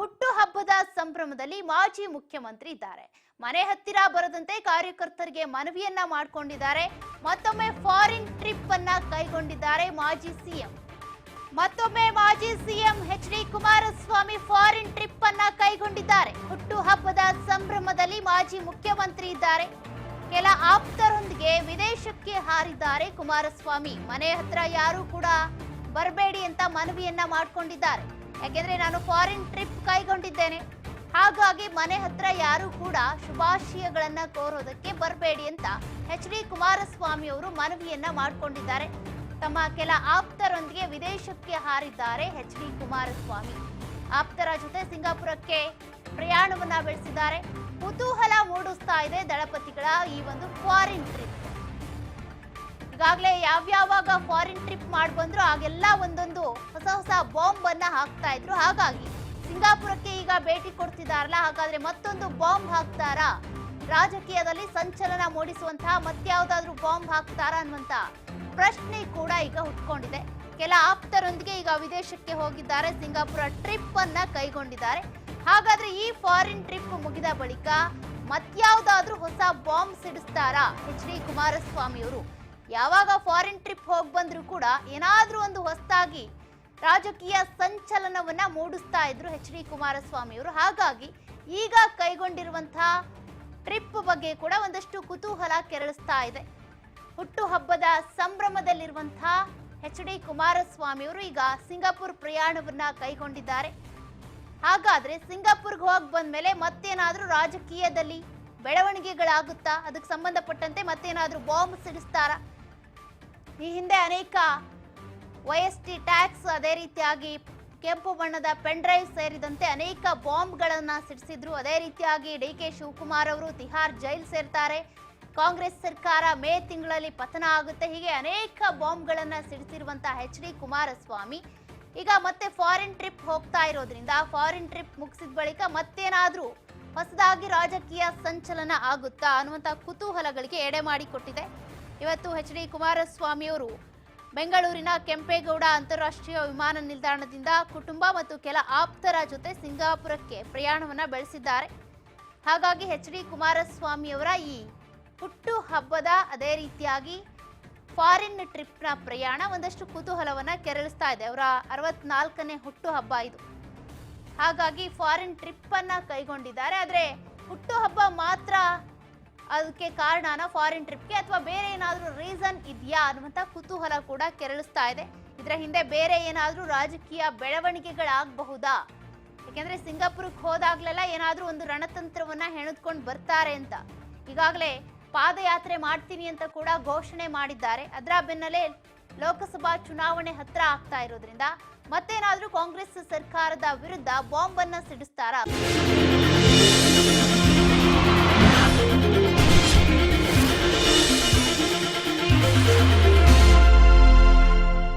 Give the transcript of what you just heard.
ಹುಟ್ಟು ಹಬ್ಬದ ಸಂಭ್ರಮದಲ್ಲಿ ಮಾಜಿ ಮುಖ್ಯಮಂತ್ರಿ ಇದ್ದಾರೆ. ಮನೆ ಹತ್ತಿರ ಬರದಂತೆ ಕಾರ್ಯಕರ್ತರಿಗೆ ಮನವಿಯನ್ನ ಮಾಡಿಕೊಂಡಿದ್ದಾರೆ. ಮತ್ತೊಮ್ಮೆ ಫಾರಿನ್ ಟ್ರಿಪ್ ಅನ್ನ ಕೈಗೊಂಡಿದ್ದಾರೆ ಮಾಜಿ ಸಿಎಂ. ಮತ್ತೊಮ್ಮೆ ಮಾಜಿ CM H D Kumaraswamy foreign trip ಅನ್ನ ಕೈಗೊಂಡಿದ್ದಾರೆ. ಹುಟ್ಟು ಹಬ್ಬದ ಸಂಭ್ರಮದಲ್ಲಿ ಮಾಜಿ ಮುಖ್ಯಮಂತ್ರಿ ಇದ್ದಾರೆ. ಕೆಲ ಆಪ್ತರೊಂದಿಗೆ ವಿದೇಶಕ್ಕೆ ಹಾರಿದ್ದಾರೆ ಕುಮಾರಸ್ವಾಮಿ. ಮನೆ ಹತ್ರ ಯಾರು ಕೂಡ ಬರಬೇಡಿ ಅಂತ ಮನವಿಯನ್ನ ಮಾಡಿಕೊಂಡಿದ್ದಾರೆ. ಯಾಕೆಂದ್ರೆ ನಾನು ಫಾರಿನ್ ಟ್ರಿಪ್ ಕೈಗೊಂಡಿದ್ದೇನೆ. ಹಾಗಾಗಿ ಮನೆ ಹತ್ರ ಯಾರು ಕೂಡ ಶುಭಾಶಯಗಳನ್ನ ಕೋರೋದಕ್ಕೆ ಬರಬೇಡಿ ಅಂತ ಎಚ್ ಡಿ ಕುಮಾರಸ್ವಾಮಿ ಅವರು ಮನವಿಯನ್ನ ಮಾಡಿಕೊಂಡಿದ್ದಾರೆ. ತಮ್ಮ ಕೆಲ ಆಪ್ತರೊಂದಿಗೆ ವಿದೇಶಕ್ಕೆ ಹಾರಿದ್ದಾರೆ ಎಚ್ ಡಿ ಕುಮಾರಸ್ವಾಮಿ. ಆಪ್ತರ ಜೊತೆ ಸಿಂಗಾಪುರಕ್ಕೆ ಪ್ರಯಾಣವನ್ನ ಬೆಳೆಸಿದ್ದಾರೆ. ಕುತೂಹಲ ಮೂಡಿಸ್ತಾ ಇದೆ ದಳಪತಿಗಳ ಈ ಒಂದು ಫಾರಿನ್ ಟ್ರಿಪ್ ಈಗಾಗಲೇ ಯಾವ್ಯಾವಾಗ ಫಾರಿನ್ ಟ್ರಿಪ್ ಮಾಡಿ ಬಂದ್ರು ಆಗೆಲ್ಲ ಒಂದೊಂದು ಹೊಸ ಹೊಸ ಬಾಂಬ್ ಅನ್ನ ಹಾಕ್ತಾ ಇದ್ರು. ಹಾಗಾಗಿ ಸಿಂಗಾಪುರಕ್ಕೆ ಈಗ ಭೇಟಿ ಕೊಡ್ತಿದಾರಲ್ಲ, ಹಾಗಾದ್ರೆ ಮತ್ತೊಂದು ಬಾಂಬ್ ಹಾಕ್ತಾರಾ? ರಾಜಕೀಯದಲ್ಲಿ ಸಂಚಲನ ಮೂಡಿಸುವಂತಹ ಮತ್ಯಾವುದಾದ್ರೂ ಬಾಂಬ್ ಹಾಕ್ತಾರಾ ಅನ್ನುವಂತ ಪ್ರಶ್ನೆ ಕೂಡ ಈಗ ಹುಟ್ಕೊಂಡಿದೆ. ಕೆಲ ಆಪ್ತರೊಂದಿಗೆ ಈಗ ವಿದೇಶಕ್ಕೆ ಹೋಗಿದ್ದಾರೆ, ಸಿಂಗಾಪುರ ಟ್ರಿಪ್ ಅನ್ನ ಕೈಗೊಂಡಿದ್ದಾರೆ. ಹಾಗಾದ್ರೆ ಈ ಫಾರಿನ್ ಟ್ರಿಪ್ ಮುಗಿದ ಬಳಿಕ ಮತ್ಯಾವುದಾದ್ರೂ ಹೊಸ ಬಾಂಬ್ ಸಿಡಿಸ್ತಾರಾ ಎಚ್ ಡಿ ಕುಮಾರಸ್ವಾಮಿ ಅವರು ಯಾವಾಗ ಫಾರಿನ್ ಟ್ರಿಪ್ ಹೋಗಿ ಬಂದರೂ ಕೂಡ ಏನಾದ್ರೂ ಒಂದು ಹೊಸದಾಗಿ ರಾಜಕೀಯ ಸಂಚಲನವನ್ನ ಮೂಡಿಸ್ತಾ ಇದ್ರು ಎಚ್ ಡಿ ಕುಮಾರಸ್ವಾಮಿ ಅವರು. ಹಾಗಾಗಿ ಈಗ ಕೈಗೊಂಡಿರುವಂತಹ ಟ್ರಿಪ್ ಬಗ್ಗೆ ಕೂಡ ಒಂದಷ್ಟು ಕುತೂಹಲ ಕೆರಳಿಸ್ತಾ ಇದೆ. ಹುಟ್ಟು ಹಬ್ಬದ ಸಂಭ್ರಮದಲ್ಲಿರುವಂತಹ ಎಚ್ ಡಿ ಕುಮಾರಸ್ವಾಮಿ ಅವರು ಈಗ ಸಿಂಗಾಪುರ್ ಪ್ರಯಾಣವನ್ನು ಕೈಗೊಂಡಿದ್ದಾರೆ. ಹಾಗಾದ್ರೆ ಸಿಂಗಾಪುರ್ಗೆ ಹೋಗಿ ಬಂದ್ಮೇಲೆ ಮತ್ತೇನಾದರೂ ರಾಜಕೀಯದಲ್ಲಿ ಬೆಳವಣಿಗೆಗಳಾಗುತ್ತಾ? ಅದಕ್ಕೆ ಸಂಬಂಧಪಟ್ಟಂತೆ ಮತ್ತೇನಾದರೂ ಬಾಂಬ್ ಸಿಡಿಸ್ತಾರಾ? ಈ ಹಿಂದೆ ಅನೇಕ ವೈ ಎಸ್ ಟಿ ಟ್ಯಾಕ್ಸ್ ಅದೇ ರೀತಿಯಾಗಿ ಕೆಂಪು ಬಣ್ಣದ ಪೆನ್ ಡ್ರೈವ್ ಸೇರಿದಂತೆ ಅನೇಕ ಬಾಂಬ್ಗಳನ್ನು ಸಿಡಿಸಿದ್ರು. ಅದೇ ರೀತಿಯಾಗಿ ಡಿ ಕೆ ಶಿವಕುಮಾರ್ ಅವರು ತಿಹಾರ್ ಜೈಲ್ ಸೇರ್ತಾರೆ. ಕಾಂಗ್ರೆಸ್ ಸರ್ಕಾರ ಮೇ ತಿಂಗಳಲ್ಲಿ ಪತನ ಆಗುತ್ತೆ. ಹೀಗೆ ಅನೇಕ ಬಾಂಬ್ಗಳನ್ನು ಸಿಡಿಸಿರುವಂತಹ ಎಚ್ ಡಿ ಕುಮಾರಸ್ವಾಮಿ ಈಗ ಮತ್ತೆ ಫಾರಿನ್ ಟ್ರಿಪ್ ಹೋಗ್ತಾ ಇರೋದ್ರಿಂದ, ಫಾರಿನ್ ಟ್ರಿಪ್ ಮುಗಿಸಿದ ಬಳಿಕ ಮತ್ತೇನಾದರೂ ಹೊಸದಾಗಿ ರಾಜಕೀಯ ಸಂಚಲನ ಆಗುತ್ತಾ ಅನ್ನುವಂಥ ಕುತೂಹಲಗಳಿಗೆ ಎಡೆ ಮಾಡಿಕೊಟ್ಟಿದೆ. ಇವತ್ತು ಎಚ್ ಡಿ ಕುಮಾರಸ್ವಾಮಿ ಅವರು ಬೆಂಗಳೂರಿನ ಕೆಂಪೇಗೌಡ ಅಂತಾರಾಷ್ಟ್ರೀಯ ವಿಮಾನ ನಿಲ್ದಾಣದಿಂದ ಕುಟುಂಬ ಮತ್ತು ಕೆಲ ಆಪ್ತರ ಜೊತೆ ಸಿಂಗಾಪುರಕ್ಕೆ ಪ್ರಯಾಣವನ್ನು ಬೆಳೆಸಿದ್ದಾರೆ. ಹಾಗಾಗಿ ಎಚ್ ಡಿ ಕುಮಾರಸ್ವಾಮಿಯವರ ಈ ಹುಟ್ಟು ಹಬ್ಬದ ಅದೇ ರೀತಿಯಾಗಿ ಫಾರಿನ್ ಟ್ರಿಪ್ನ ಪ್ರಯಾಣ ಒಂದಷ್ಟು ಕುತೂಹಲವನ್ನ ಕೆರಳಿಸ್ತಾ ಇದೆ. ಅವರ ಅರವತ್ನಾಲ್ಕನೇ ಹುಟ್ಟು ಹಬ್ಬ ಇದು. ಹಾಗಾಗಿ ಫಾರಿನ್ ಟ್ರಿಪ್ ಅನ್ನ ಕೈಗೊಂಡಿದ್ದಾರೆ. ಆದರೆ ಹುಟ್ಟು ಹಬ್ಬ ಮಾತ್ರ ಅದಕ್ಕೆ ಕಾರಣನ ಫಾರಿನ್ ಟ್ರಿಪ್ಗೆ ಅಥವಾ ಬೇರೆ ಏನಾದರೂ ರೀಸನ್ ಇದೆಯಾ ಅನ್ನುವಂಥ ಕುತೂಹಲ ಕೂಡ ಕೆರಳಿಸ್ತಾ ಇದೆ. ಇದರ ಹಿಂದೆ ಬೇರೆ ಏನಾದರೂ ರಾಜಕೀಯ ಬೆಳವಣಿಗೆಗಳಾಗಬಹುದಾ? ಯಾಕೆಂದರೆ ಸಿಂಗಾಪುರಕ್ಕೆ ಹೋದಾಗ್ಲೆಲ್ಲ ಏನಾದರೂ ಒಂದು ರಣತಂತ್ರವನ್ನ ಹೆಣೆದ್ಕೊಂಡು ಬರ್ತಾರೆ ಅಂತ. ಈಗಾಗಲೇ ಪಾದಯಾತ್ರೆ ಮಾಡ್ತೀನಿ ಅಂತ ಕೂಡ ಘೋಷಣೆ ಮಾಡಿದ್ದಾರೆ. ಅದರ ಬೆನ್ನಲ್ಲೇ ಲೋಕಸಭಾ ಚುನಾವಣೆ ಹತ್ರ ಆಗ್ತಾ ಇರೋದ್ರಿಂದ ಮತ್ತೇನಾದರೂ ಕಾಂಗ್ರೆಸ್ ಸರ್ಕಾರದ ವಿರುದ್ಧ ಬಾಂಬ್ ಅನ್ನ ಸಿಡಿಸ್ತಾರಾ?